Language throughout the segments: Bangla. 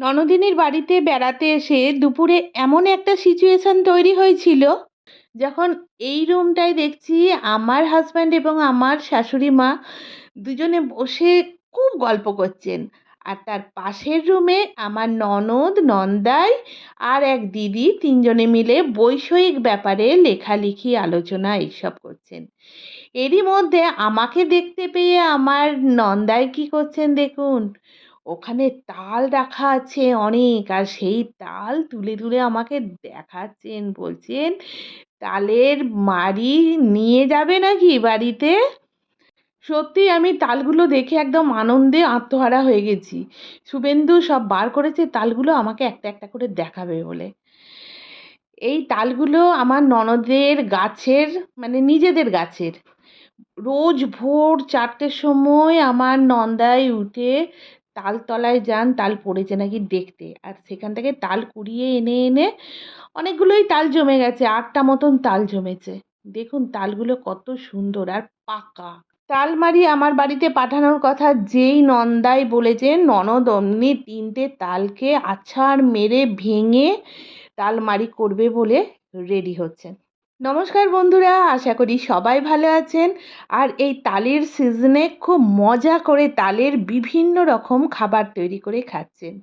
ননদিনীর বাড়িতে বেড়াতে এসে দুপুরে এমন একটা সিচুয়েশান তৈরি হয়েছিল, যখন এই রুমটায় দেখছি আমার হাজব্যান্ড এবং আমার শাশুড়ি মা দুজনে বসে খুব গল্প করছেন। আর তার পাশের রুমে আমার ননদ, নন্দাই আর এক দিদি তিনজনে মিলে বৈষয়িক ব্যাপারে লেখালেখি, আলোচনা এইসব করছেন। এরই মধ্যে আমাকে দেখতে পেয়ে আমার নন্দাই কি করছেন দেখুন ওখানে তাল রাখা আছে অনেক, আর সেই তাল তুলে তুলে আমাকে দেখাচ্ছেন, বলছেন, তালের মাড়ি নিয়ে যাবে নাকি বাড়িতে? সত্যি আমি তালগুলো দেখে একদম আনন্দে আত্মহারা হয়ে গেছি। শুভেন্দু সব বার করেছে, তালগুলো আমাকে একটা একটা করে দেখাবে বলে। এই তালগুলো আমার ননদের গাছের মানে নিজেদের গাছের। রোজ ভোর চারটের সময় আমার নন্দাই উঠে তালতলায় যান, তাল পড়েছে নাকি দেখতে। আর সেখান থেকে তাল কুড়িয়ে এনে এনে অনেকগুলোই তাল জমে গেছে, আটটা মতন তাল জমেছে। দেখুন তালগুলো কত সুন্দর আর পাকা। তালমারি আমার বাড়িতে পাঠানোর কথা যেই নন্দাই বলেছেন ননদ অমনি তিনটে তালকে আছাড় মেরে ভেঙে তালমারি করবে বলে রেডি হচ্ছেন। নমস্কার বন্ধুরা, আশা করি সবাই ভালো আছেন। আর এই তালের সিজনে খুব মজা করে তালের বিভিন্ন রকম খাবার তৈরি করে খাচ্ছেন।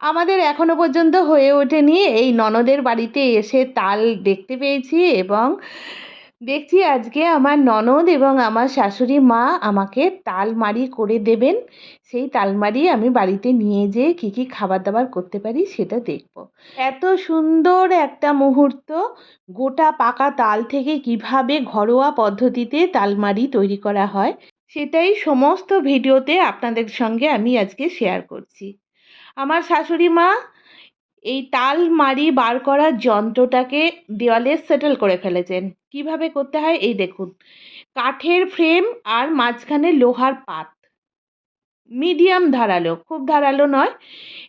আমাদের এখনও পর্যন্ত হয়ে ওঠেনি, এই ননদের বাড়িতে এসে তাল দেখতে পেয়েছি এবং দেখছি আজকে আমার ননদ এবং আমার শাশুড়ি মা আমাকে তালমারি করে দেবেন। সেই তালমারি আমি বাড়িতে নিয়ে যেয়ে কী কী খাবার দাবার করতে পারি সেটা দেখব। এত সুন্দর একটা মুহূর্ত, গোটা পাকা তাল থেকে কীভাবে ঘরোয়া পদ্ধতিতে তালমারি তৈরি করা হয়, সেটাই সমস্ত ভিডিওতে আপনাদের সঙ্গে আমি আজকে শেয়ার করছি। আমার শাশুড়ি মা এই তাল মারি বার করার যন্ত্রটাকে দেওয়ালে সেটেল করে ফেলেছেন। কীভাবে করতে হয়? এই দেখুন। কাঠের ফ্রেম আর মাঝখানে লোহার পাত। মিডিয়াম ধারালো, খুব ধারালো নয়।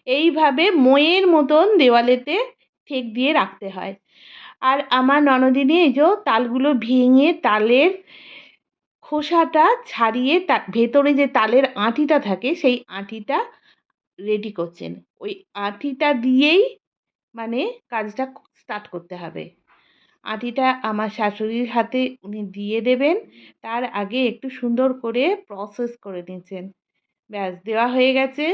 এইভাবে ময়ের মতন দেওয়ালেতে ঠেক দিয়ে রাখতে হয়। আর আমার ননদিনী এই যে তালগুলো ভেঙে তালের খোসাটা ছাড়িয়ে তা, ভেতরে যে তালের আঁটিটা থাকে, সেই আঁটিটা রেডি করছেন। ওই আঁটিটা দিয়েই মানে কাজটা স্টার্ট করতে হবে। আঁটিটা আমার শাশুড়ির হাতে উনি দিয়ে দেবেন, তার আগে একটু সুন্দর করে প্রসেস করে নিচ্ছেন। ব্যাস, দেওয়া হয়ে গেছে।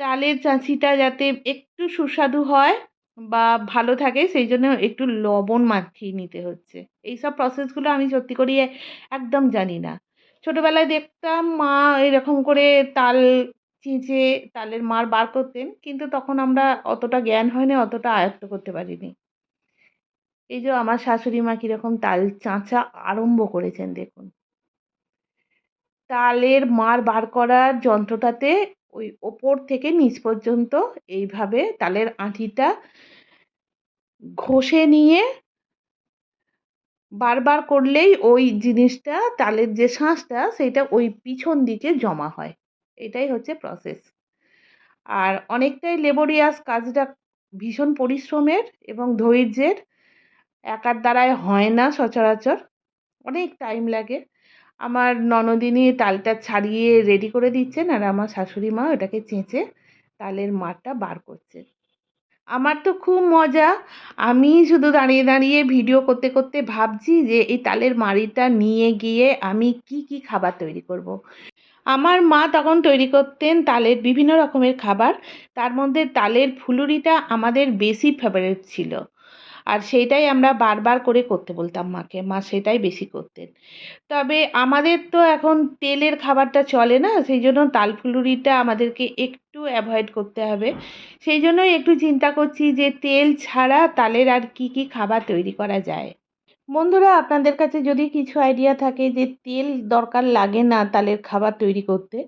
তালের চাঁচিটা যাতে একটু সুস্বাদু হয় বা ভালো থাকে, সেই জন্য একটু লবণ মাখিয়ে নিতে হচ্ছে। এই সব প্রসেসগুলো আমি সত্যি করি একদম জানি না। ছোটোবেলায় দেখতাম মা এরকম করে তাল চিঁচে তালের মার বার করতেন, কিন্তু তখন আমরা অতটা জ্ঞান হয়নি, অতটা আয়ত্ত করতে পারিনি। এই যে আমার শাশুড়ি মা কীরকম তাল চাঁচা আরম্ভ করেছেন, দেখুন। তালের মার বার করার যন্ত্রটাতে ওই ওপর থেকে নিচ পর্যন্ত এইভাবে তালের আঁটিটা ঘষে নিয়ে বারবার করলেই ওই জিনিসটা, তালের যে শাঁসটা সেইটা ওই পিছন দিকে জমা হয়। এটাই হচ্ছে প্রসেস আর অনেকটাই লেবোরিয়াস কাজটা ভীষণ পরিশ্রমের এবং ধৈর্যের, একার দ্বারায় হয় না সচরাচর, অনেক টাইম লাগে। আমার ননদিনী তালটা ছাড়িয়ে রেডি করে দিচ্ছেন আর আমার শাশুড়ি মা ওটাকে চেঁচে তালের মারটা বার করছে। আমার তো খুব মজা, আমি শুধু দাঁড়িয়ে দাঁড়িয়ে ভিডিও করতে করতে ভাবছি যে এই তালের মাড়িটা নিয়ে গিয়ে আমি কি কি খাবার তৈরি করব। আমার মা তখন তৈরি করতেন তালের বিভিন্ন রকমের খাবার। তার মধ্যে তালের ফুলুরিটা আমাদের বেশি ফেভারিট ছিল। আর সেইটাই আমরা বারবার করে করতে বলতাম মাকে। মা সেটাই বেশি করতেন। তবে আমাদের তো এখন তেলের খাবারটা চলে না, সেই জন্য তাল ফুলুরিটা আমাদেরকে একটু অ্যাভয়েড করতে হবে। সেই জন্যই একটু চিন্তা করছি যে তেল ছাড়া তালের আর কি কি খাবার তৈরি করা যায়। বন্ধুরা, আপনাদের কাছে যদি কিছু আইডিয়া থাকে যে তেল দরকার লাগে না তালের খাবার তৈরি করতে,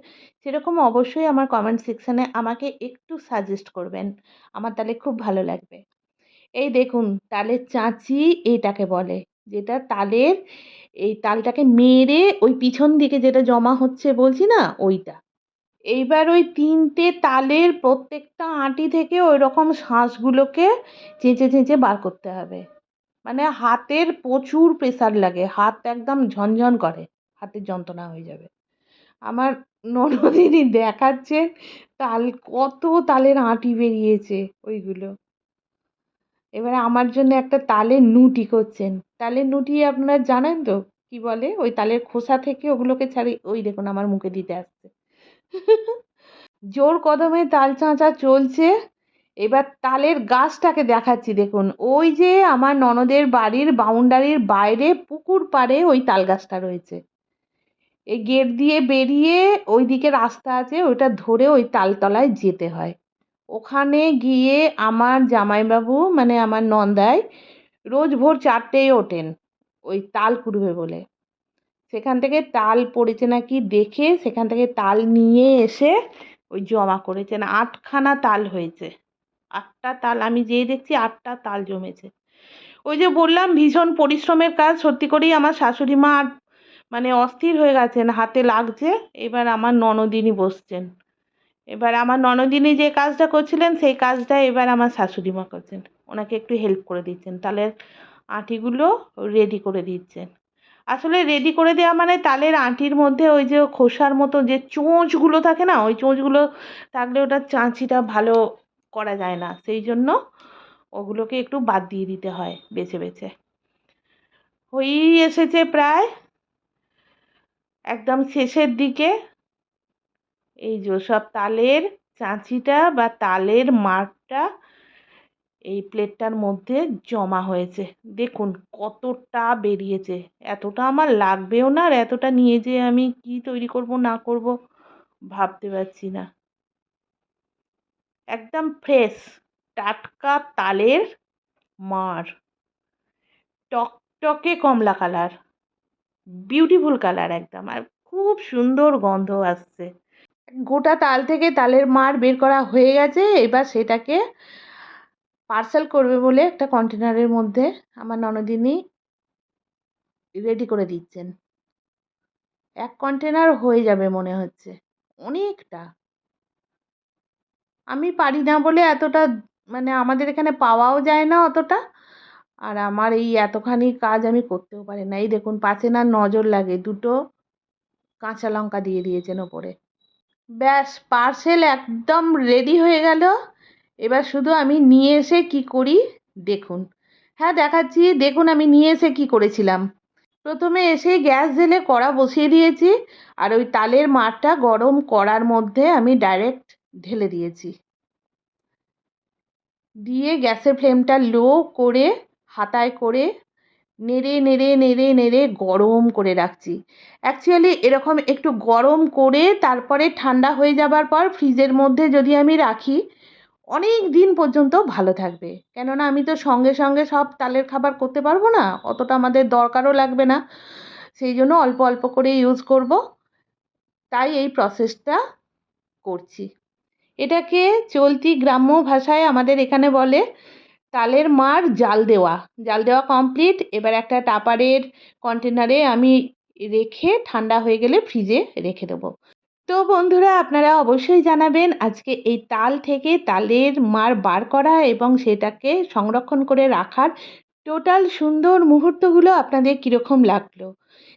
সেরকম অবশ্যই আমার কমেন্ট সেকশানে আমাকে একটু সাজেস্ট করবেন। আমার তালে খুব ভালো লাগবে। এই দেখুন, তালের চাঁচি এটাকে বলে, যেটা তালের এই তালটাকে মেরে ওই পিছন দিকে যেটা জমা হচ্ছে বলছি না, ওইটা। এইবার ওই তিনটে তালের প্রত্যেকটা আঁটি থেকে ওই রকম শাঁসগুলোকে চেঁচে চেঁচে বার করতে হবে। মানে হাতের প্রচুর প্রেসার লাগে। হাত একদম ঝনঝন করে, হাতের যন্ত্রণা হয়ে যাবে। আমার ননদিনী দেখাচ্ছে, তাল, কত তালের আঁটি বেরিয়েছে ওইগুলো। এবারে আমার জন্য একটা তালের নুটি করছেন। তালের নুটি আপনারা জানেন তো? কি বলে? ওই তালের খোসা থেকে ওগুলোকে ছাড়ি ওই দেখুন আমার মুখে দিতে আসছে। জোর কদমে তাল চাঁচা চলছে। এবার তালের গাছটাকে দেখাচ্ছি, দেখুন। ওই যে আমার ননদের বাড়ির বাউন্ডারির বাইরে পুকুর পাড়ে ওই তাল গাছটা রয়েছে। এই গেট দিয়ে বেরিয়ে ওই দিকে রাস্তা আছে, ওইটা ধরে ওই তালতলায় যেতে হয়। ওখানে গিয়ে আমার জামাইবাবু মানে আমার নন্দাই, রোজ ভোর চারটেয় ওঠেন ওই তাল কুড়বে বলে। সেখান থেকে তাল পড়েছে নাকি দেখে, সেখান থেকে তাল নিয়ে এসে ওই জমা করেছেন। আটখানা তাল হয়েছে। আটটা তাল, আমি যেই দেখছি আটটা তাল জমেছে। ওই যে বললাম, ভীষণ পরিশ্রমের কাজ, সত্যি করেই আমার শাশুড়ি মা আর মানে অস্থির হয়ে গেছেন, হাতে লাগছে। এবার আমার ননদিনী বসছেন। এবার আমার ননদিনী যে কাজটা করছিলেন, সেই কাজটা এবার আমার শাশুড়ি মা করছেন। ওনাকে একটু হেল্প করে দিচ্ছেন। তালের আঁটিগুলো রেডি করে দিচ্ছেন। আসলে রেডি করে দেওয়া মানে তালের আঁটির মধ্যে ওই যে খোসার মতো যে চোঁচগুলো থাকে না, ওই চোঁচগুলো থাকলে ওটা চাঁচিটা ভালো করা যায় না। সেই জন্য ওগুলোকে একটু বাদ দিয়ে দিতে হয় বেছে বেছে। হয়েই এসেছে প্রায় একদম শেষের দিকে। এই যে সব তালের চাঁচিটা বা তালের মাঠটা এই প্লেটটার মধ্যে জমা হয়েছে। দেখুন কতটা বেরিয়েছে। এতটা আমার লাগবেও না আর এতটা নিয়ে যে আমি কি তৈরি করব না করব ভাবতে পারছি না। একদম ফ্রেশ টাটকা তালের মার। টকটকে কমলা কালার বিউটিফুল কালার একদম। আর খুব সুন্দর গন্ধ আসছে। গোটা তাল থেকে তালের মার বের করা হয়ে গেছে। এবার সেটাকে পার্সেল করবে বলে একটা কন্টেনারের মধ্যে আমার ননদিনী রেডি করে দিচ্ছেন। এক কন্টেনার হয়ে যাবে মনে হচ্ছে। অনেকটা। আমি পারি না বলে এতটা মানে আমাদের এখানে পাওয়াও যায় না অতটা। আর আমার এই এতখানি কাজ আমি করতেও পারি না। এই দেখুন পাশে না নজর লাগে। দুটো কাঁচা লঙ্কা দিয়ে দিয়েছেন ওপরে। ব্যাস পার্সেল একদম রেডি হয়ে গেল। এবার শুধু আমি নিয়ে এসে কি করি? দেখুন। হ্যাঁ দেখাচ্ছি। দেখুন, আমি নিয়ে এসে কি করেছিলাম। প্রথমে এসে গ্যাস জেলে কড়া বসিয়ে দিয়েছি। আর ওই তালের মাঠটা গরম কড়ার মধ্যে আমি ডাইরেক্ট ঢেলে দিয়েছি। দিয়ে গ্যাসের ফ্লেমটা লো করে, হাতায় করে নেড়ে নেড়ে নেড়ে নেড়ে গরম করে রাখছি। অ্যাকচুয়ালি এরকম একটু গরম করে তারপরে ঠান্ডা হয়ে যাবার পর ফ্রিজের মধ্যে যদি আমি রাখি, অনেক দিন পর্যন্ত ভালো থাকবে। কেননা আমি তো সঙ্গে সঙ্গে সব তালের খাবার করতে পারব না, অতটা আমাদের দরকারও লাগবে না। সেই জন্য অল্প অল্প করে ইউজ করব। তাই এই প্রসেসটা করছি। এটাকে চলতি গ্রাম্য ভাষায় আমাদের এখানে বলে তালের মার জাল দেওয়া। জাল দেওয়া কমপ্লিট এবার একটা টাপারের কন্টেনারে আমি রেখে ঠান্ডা হয়ে গেলে ফ্রিজে রেখে দেবো। তো বন্ধুরা, আপনারা অবশ্যই জানাবেন আজকে এই তাল থেকে তালের মার বার করা এবং সেটাকে সংরক্ষণ করে রাখার টোটাল সুন্দর মুহূর্তগুলো আপনাদের কীরকম লাগল?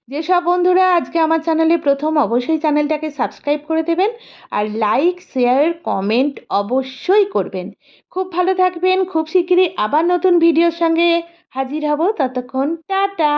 যেসব বন্ধুরা আজকে আমার চ্যানেলে প্রথম, অবশ্যই চ্যানেলটাকে সাবস্ক্রাইব করে দেবেন আর লাইক, শেয়ার, কমেন্ট অবশ্যই করবেন। খুব ভালো থাকবেন, খুব শিগগিরই আবার নতুন ভিডিওর সঙ্গে হাজির হব। ততক্ষণ টাটা!